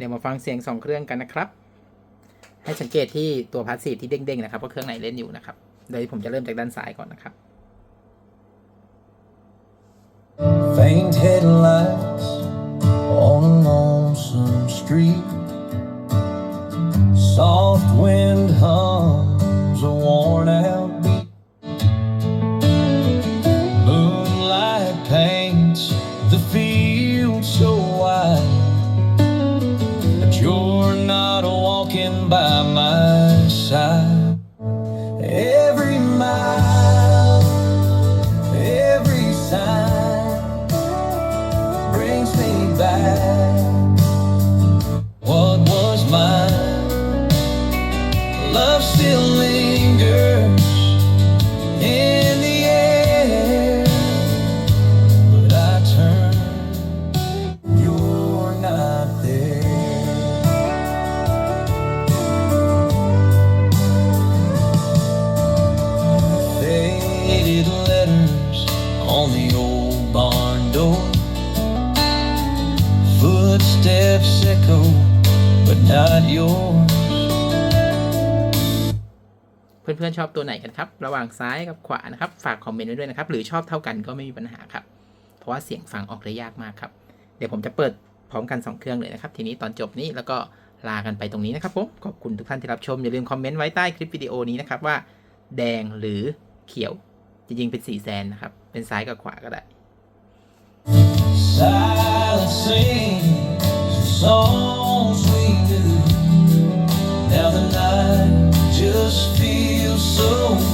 เดี๋ยวมาฟังเสียงสองเครื่องกันนะครับ ให้สังเกตที่ตัวพาสซีฟที่เด้งๆนะครับว่าเครื่องไหนเล่นอยู่นะครับโดยผมจะเริ่มจากด้านซ้ายก่อนนะครับ Faint headlights on a lonesome street. Soft wind hum by my on the old barn door. Footsteps echo, but not yours. เพื่อนๆชอบตัวไหนกันครับ ระหว่างซ้ายกับขวานะครับ ฝากคอมเมนต์ไว้ด้วยนะครับ หรือชอบเท่ากันก็ไม่มีปัญหาครับ เพราะว่าเสียงฟังออกได้ยากมากครับ เดี๋ยวผมจะเปิดพร้อมกัน 2 เครื่องเลยนะครับ ทีนี้ตอนจบนี้แล้วก็ลากันไปตรงนี้นะครับผมขอบคุณทุกท่านที่รับชมอย่าลืมคอมเมนต์ไว้ใต้คลิปวิดีโอนี้นะครับว่า แดงหรือเขียว จะยิงเป็นสี่แซนนะครับ เป็นซ้ายกับขวาก็ได้ just feel so